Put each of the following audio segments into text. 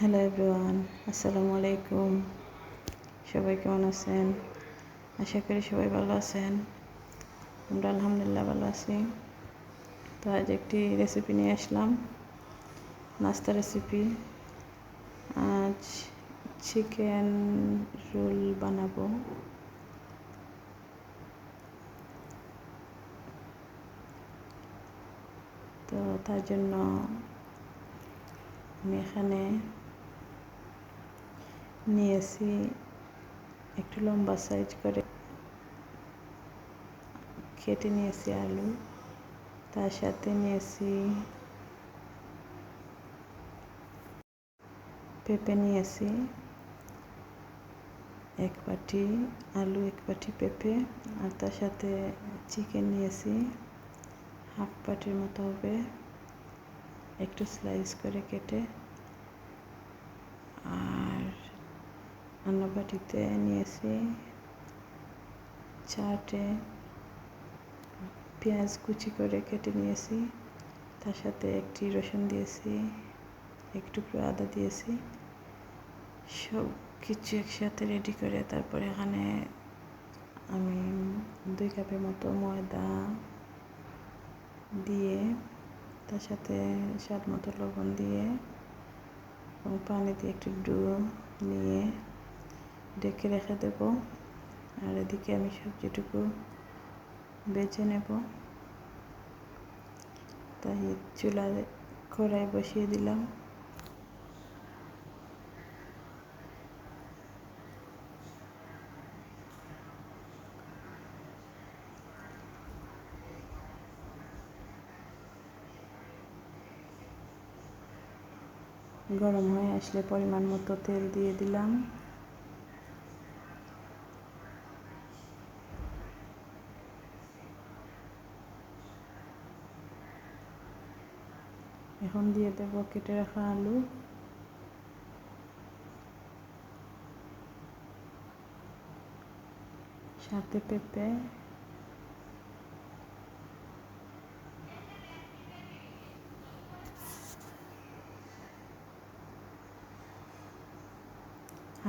Hello everyone আসসালামু আলাইকুম সবাই কেমন আছেন? আশা করি সবাই ভালো আছেন। আমরা আলহামদুলিল্লাহ ভালো আছি। তো আজ একটি রেসিপি নিয়ে আসলাম। নাস্তা রেসিপি আজ চিকেন রোল বানাবো। তো তার জন্য আমি এখানে নিয়েছি একটু লম্বা সাইজ করে কেটে নিয়েছি আলু। তার সাথে নিয়েছি পেঁপে নিয়েছি এক বাটি আলু, এক বাটি পেঁপে আর তার সাথে চিকেন নিয়েছি হাফ বাটির মতো হবে। একটু স্লাইস করে কেটে আর অন্য বাটিতে নিয়েছি চারটে পেঁয়াজ কুচি করে কেটে নিয়েছি, তার সাথে একটি রসুন দিয়েছি একটু আদা দিয়েছি সব কিছু একসাথে রেডি করে তারপরে এখানে আমি দুই কাপের মতো ময়দা দিয়ে তার সাথে স্বাদ মতো লবণ দিয়ে এবং পানি দিয়ে একটু ডু নিয়ে ডেকে রেখে দেব। আর এদিকে আমি সবজিটুকু বেছে নেব। তাই চুলায় কড়াই বসিয়ে দিলাম। গরম হয়ে আসলে পরিমাণ মতো তেল দিয়ে দিলাম। এখন দিয়ে দেব কেটে রাখা আলু। সাথে পেঁপে।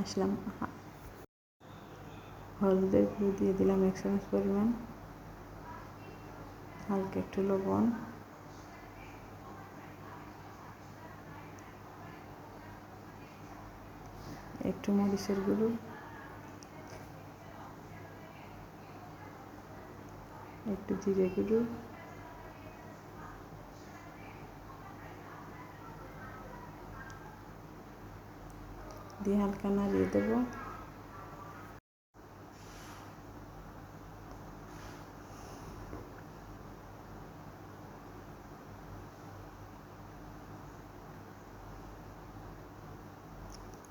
আসলাম হলুদের গুঁড়ো দিয়ে দিলাম এক চামচ পরিমাণ। হালকা একটু লবণ। একটু মরিচের গুঁড়ো। একটু জিরে গুঁড়ো। দিয়ে হালকা নাড়িয়ে দেবো।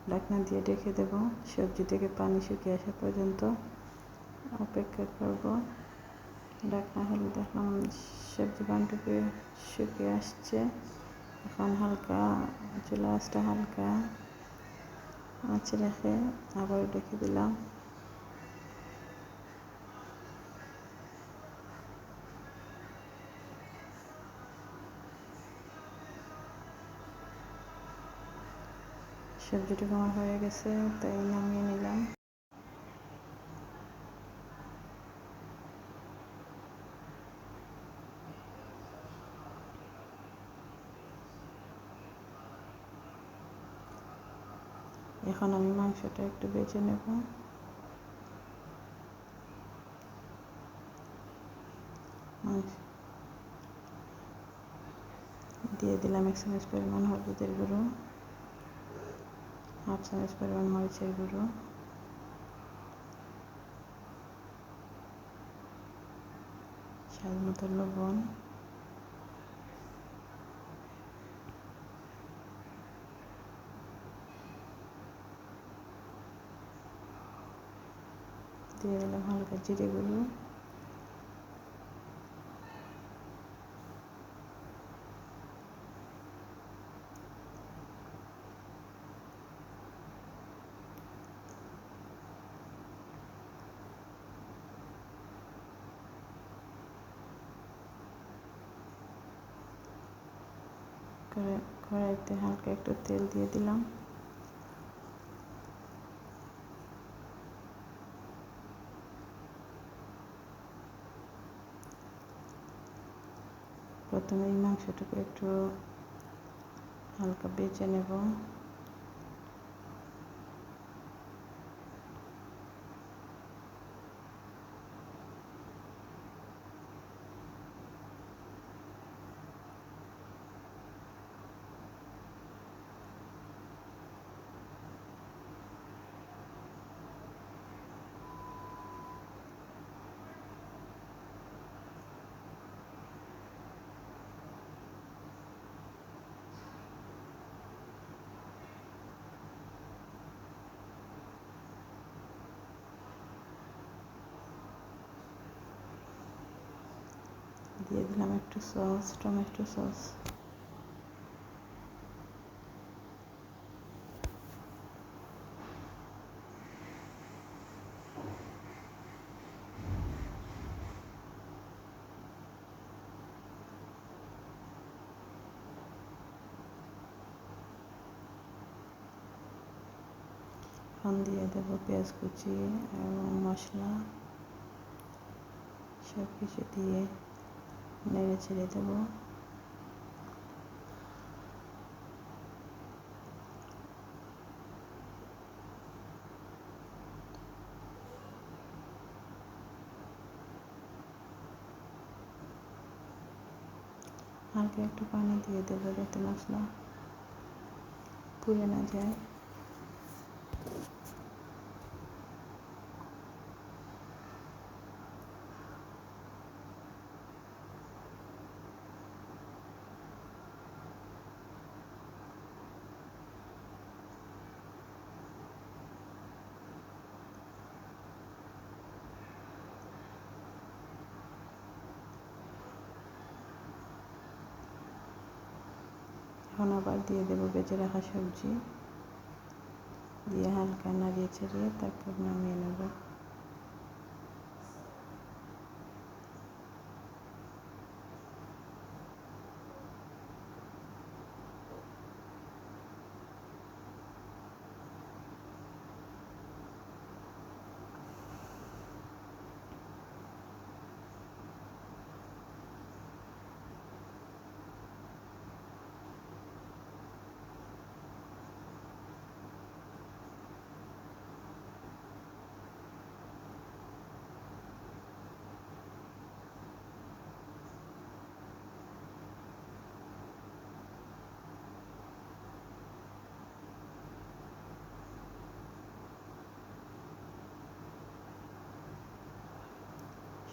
ঢাকনা দিয়ে ঢেকে দেব। সবজি থেকে পানি শুকিয়ে আসা পর্যন্ত অপেক্ষা করব। ঢাকনা হলে দেখলাম সবজি পানিটুকু শুকিয়ে আসছে। এখন হালকা, চুলা হালকা আছে রেখে আবার ঢেকে দিলাম। সবজিটুকু আমার হয়ে গেছে, তাই নামিয়ে নিলাম। এখন আমি মাংসটা একটু বেছে নেব। দিয়ে দিলাম এক চামচ পরিমাণ হলুদের গুঁড়ো। হাফ চামচ পরিমাণ মরিচের গুঁড়ো। স্বাদ মতো লবণ। দিয়ে দিলাম হালকা জিরে গুঁড়ো। করে কড়াইতে হালকা একটু তেল দিয়ে দিলাম। প্রথমে এই মাংসটাকে একটু হালকা বেঁচে নেব। দিয়ে দিলাম একটু সস, টমেটো সস। দিয়ে দেবো পেঁয়াজ কুচি এবং মশলা। সব কিছু দিয়ে নেড়ে ছেড়ে দেবো। হালকা একটু পানি দিয়ে দেবো যাতে মশলা পুড়ে না যায়। এখন আবার দিয়ে দেবো বেঁচে রাখা সবজি। দিয়ে হালকা নাড়িয়ে ছাড়িয়ে তারপর নামিয়ে নেব।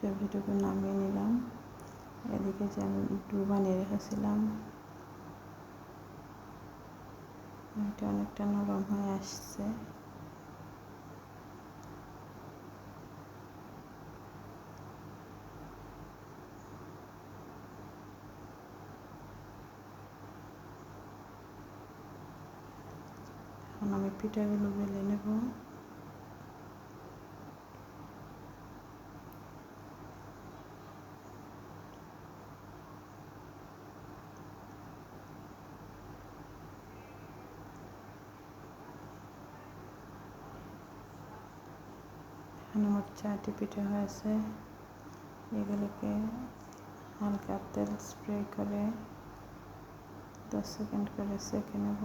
সবজিটুকু নামিয়ে নিলাম। এদিকে যে আমি ডু বানিয়ে রেখেছিলাম। এটা অনেকটা নরম হয়ে আসছে। এখন আমি পিঠাগুলো বেলে নেব। এখানে আমার চারটি পিঠে হয়েছে। এগুলোকে হালকা তেল স্প্রে করে দশ সেকেন্ড করে সেঁকে নেব।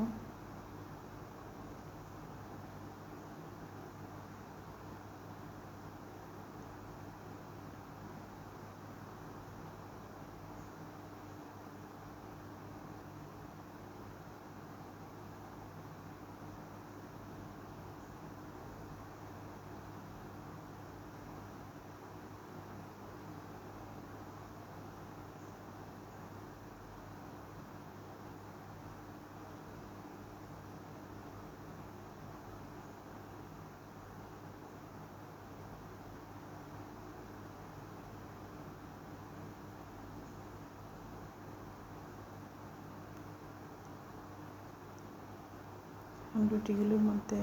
রুটিগুলোর মধ্যে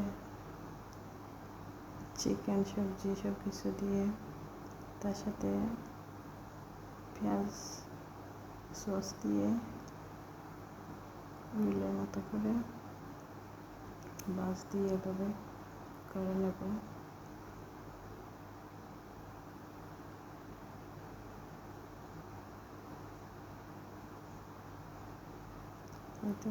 চিকেন সবজি সব কিছু দিয়ে তার সাথে পেঁয়াজ সস দিয়ে মিলের মতো করে বাস দিয়ে এভাবে করে নেব। হয়তো